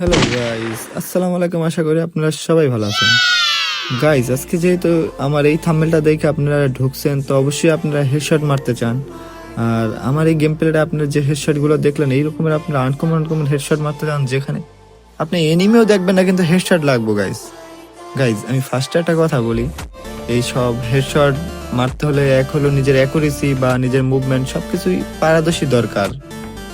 Hello guys আসসালামু আলাইকুম আশা করি আপনারা সবাই ভালো আছেন। গাইজ আজকে যেহেতু আমার এই থাম্বেলটা দেখে আপনারা ঢুকছেন, তো অবশ্যই আপনারা হেডশট মারতে চান। আর আমার এই গেম প্লেটা আপনার যে হেডশটগুলো দেখলেন এই রকমের আপনারা আনকমন আনকমন হেডশট মারতে চান যেখানে আপনি এনিমেও দেখবেন না, কিন্তু হেডশট লাগবো গাইজ গাইজ আমি ফার্স্টে একটা কথা বলি। এই সব হেডশট মারতে হলে এক হলো নিজের অ্যাকুরেসি বা নিজের মুভমেন্ট সব কিছুই পারদর্শী দরকার।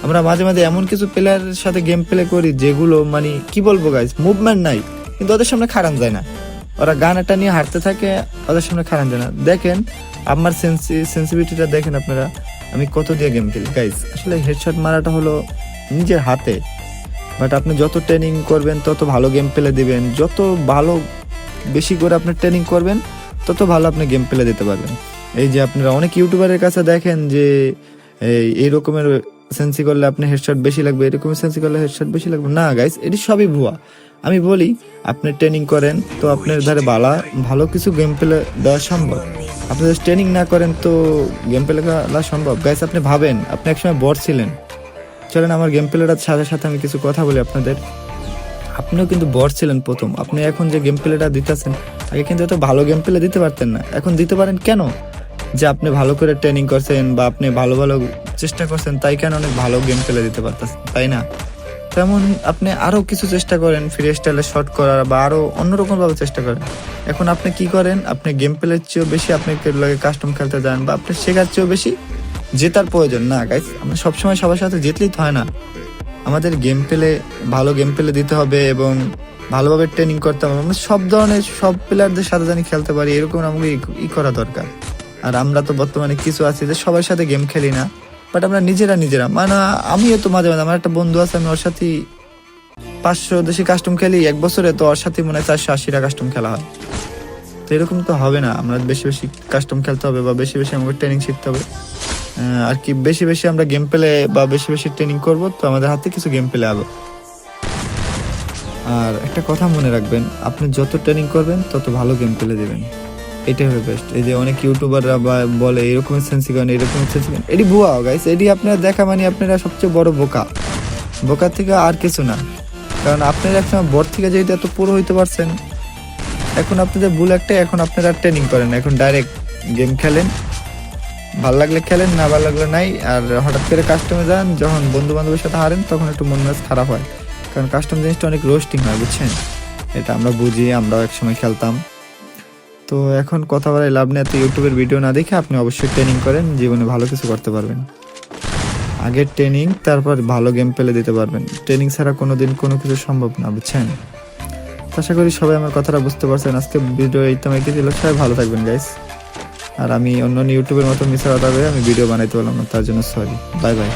আমরা মাঝে মাঝে এমন কিছু প্লেয়ারের সাথে গেম প্লে করি যেগুলো মানে কি বলব গাইজ মুভমেন্ট নাই, কিন্তু ওদের সামনে খারান যায় না। ওরা গান একটা নিয়ে হাঁটতে থাকে, ওদের সামনে খারান যায় না। দেখেন, আমার সেন্সি সেন্সিভিটিটা দেখেন আপনারা, আমি কত দিয়ে গেম খেলি। গাইজ আসলে হেডশট মারাটা হলো নিজের হাতে। বাট আপনি যত ট্রেনিং করবেন, তত ভালো গেম প্লে দিবেন। যত ভালো, বেশি করে আপনি ট্রেনিং করবেন, তত ভালো আপনি গেম প্লে দিতে পারবেন। এই যে আপনারা অনেক ইউটিউবারের কাছে দেখেন যে এই রকমের সেন্সি করলে আপনি হেডশট বেশি লাগবে এরকম সেন্সি করলে হেডশট বেশি লাগবে। না গাইস এটি সবই ভুয়া। আমি বলি, আপনি ট্রেনিং করেন, তো আপনার ধারে বালা, ভালো কিছু গেম প্লে দেওয়া সম্ভব। আপনি যদি ট্রেনিং না করেন, তো গেম প্লে খেলা সম্ভব। গাইস আপনি ভাবেন, আপনি একসময় বর ছিলেন। চলেন, আমার গেম প্লেটার সাথে সাথে আমি কিছু কথা বলি আপনাদের। আপনিও কিন্তু বর ছিলেন প্রথম। আপনি এখন যে গেম প্লেটা দিতেছেন, আগে কিন্তু এত ভালো গেম প্লে দিতে পারতেন না। এখন দিতে পারেন কেন? যে আপনি ভালো করে ট্রেনিং করছেন বা আপনি ভালো ভালো চেষ্টা করছেন, তাই কেন অনেক ভালো গেম খেলে দিতে পারতেছেন, তাই না? তেমন আপনি আরও কিছু চেষ্টা করেন ফ্রি স্টাইলে শর্ট করার বা আরও অন্যরকম ভাবে চেষ্টা করেন। এখন আপনি কি করেন, আপনি গেম প্লের চেয়েও বেশি আপনি লাগে কাস্টম খেলতে যান বা আপনি শেখার চেয়েও বেশি জেতার প্রয়োজন। না গাইস আমরা সবসময় সবার সাথে জিতলেই তো হয় না। আমাদের গেম পেলে ভালো গেম পেলে দিতে হবে এবং ভালোভাবে ট্রেনিং করতে হবে। আমরা সব ধরনের, সব প্লেয়ারদের সাথে জানি খেলতে পারি, এরকম আমাকে ই করা দরকার। আর আমরা তো বর্তমানে কিছু আছি যে সবার সাথে গেম খেলি না। বাট আমরা নিজেরা নিজেরা। মানে আমিও তো মাঝে মাঝে, আমার একটা বন্ধু আছে, আমি ওর সাথে পাঁচশো দেশি কাস্টম খেলি, এক বছরে তো ওর সাথে মনে হয় চারশো আশিটা কাস্টম খেলা হয়। তো এরকম তো হবে না, আমরা বেশি বেশি কাস্টম খেলতে হবে বা বেশি বেশি আমাকে ট্রেনিং শিখতে হবে। আর কি বেশি বেশি আমরা গেম পেলে বা বেশি বেশি ট্রেনিং করব, তো আমাদের হাতে কিছু গেম পেলে হবে আর একটা কথা মনে রাখবেন, আপনি যত ট্রেনিং করবেন, তত ভালো গেম পেলে দেবেন। এটাই হবে বেস্ট এই যে অনেক ইউটিউবাররা বা বলে, এরকম সেন্সি করেন এরকম সেন্সি করেন এটি ভুয়া গাইস এটি আপনারা দেখা মানে আপনারা সবচেয়ে বড় বোকা। বোকা থেকে আর কিছু না। কারণ আপনারা একসময় বর থেকে যেহেতু এত পুরো হইতে পারছেন, এখন আপনাদের ভুল একটাই, এখন আপনারা ট্রেনিং করেন এখন ডাইরেক্ট গেম খেলেন। ভালো লাগলে খেলেন, না ভালো লাগলে নাই। আর হঠাৎ করে কাস্টমে যান, যখন বন্ধু বান্ধবের সাথে হারেন, তখন একটু মন মেজাজ খারাপ হয়। কারণ কাস্টম জিনিসটা অনেক রোস্টিং হয়, বুঝছেন? এটা আমরা বুঝি, আমরাও একসময় খেলতাম। তো এখন কথা বলে লাভ নেই, এত ইউটিউবের ভিডিও না দেখে আপনি অবশ্যই ট্রেনিং করেন, জীবনে ভালো কিছু করতে পারবেন। আগে ট্রেনিং তারপর ভালো গেম পেলে দিতে পারবেন। ট্রেনিং ছাড়া কোনো দিন কোনো কিছু সম্ভব না, বুঝছেন? আশা করি সবাই আমার কথাটা বুঝতে পারছেন। আজকে ভিডিও এই তো ছিল সবাই ভালো থাকবেন গাইস আর আমি অন্য ইউটিউবের মতো মিশা আমি ভিডিও বানাইতে পারলাম না, তার জন্য সরি বাই বাই